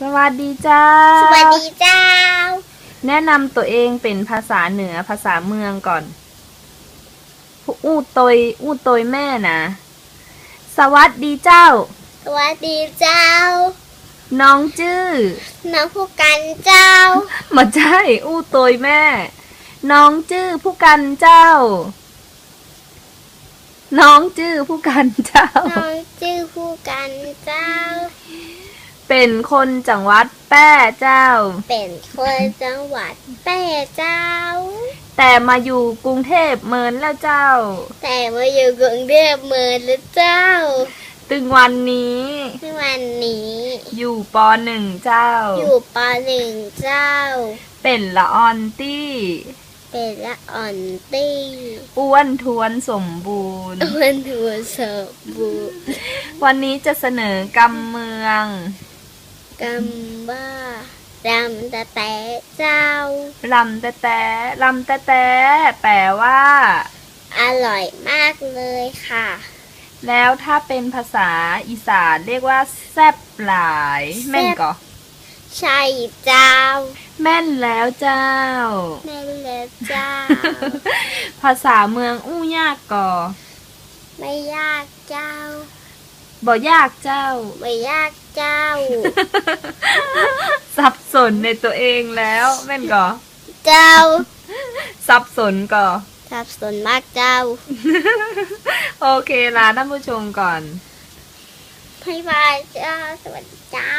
สวัสดีเจ้า สวัสดีเจ้า แนะนำตัวเองเป็นภาษาเหนือภาษาเมืองก่อน อู้ตยอู้ตยแม่นะ สวัสดีเจ้า สวัสดีเจ้า น้องจื้อ น้องผู้กันเจ้ามาใช่ อู้ตยแม่ น้องจื้อผู้กันเจ้า น้องจื้อผู้กันเจ้า น้องชื่อผู้กันเจ้า เป็นคนจังหวัดแป้เจ้า เป็นคนจังหวัดแพร่เจ้า แต่มาอยู่กรุงเทพเมินแล้วเจ้า แต่มาอยู่กรุงเทพเมืองแล้วเจ้า ตึงวันนี้ในวันนี้ อยู่ปหนึ่งเจ้า อยู่ปหนึ่งเจ้า เป็นละออนตี้ เป็นละอ่อนตี้อ้วนทวนสมบูรณ์ อ้วนถัวสบูรณ์วันนี้จะเสนอกำเมือง กำบ้ารำตะแต่เจ้าลำแต่แต่ลำแต่แต่แปลว่า อร่อยมากเลยค่ะ แล้วถ้าเป็นภาษาอีสานเรียกว่าแซบหลาย แม่นก่อใช่เจ้า แม่นแล้วเจ้า แม่เล็เจ้า ภาษาเมืองอู้ยากก่อไม่ยากเจ้า บ่ยากเจ้า ไม่ยากเจ้า สับสนในตัวเองแล้วแม่นก่อเจ้า สับสนก่อสับสนมากเจ้า โอเคลาท่านผู้ชมก่อน บ๊ายบายเจ้า สวัสดีเจ้า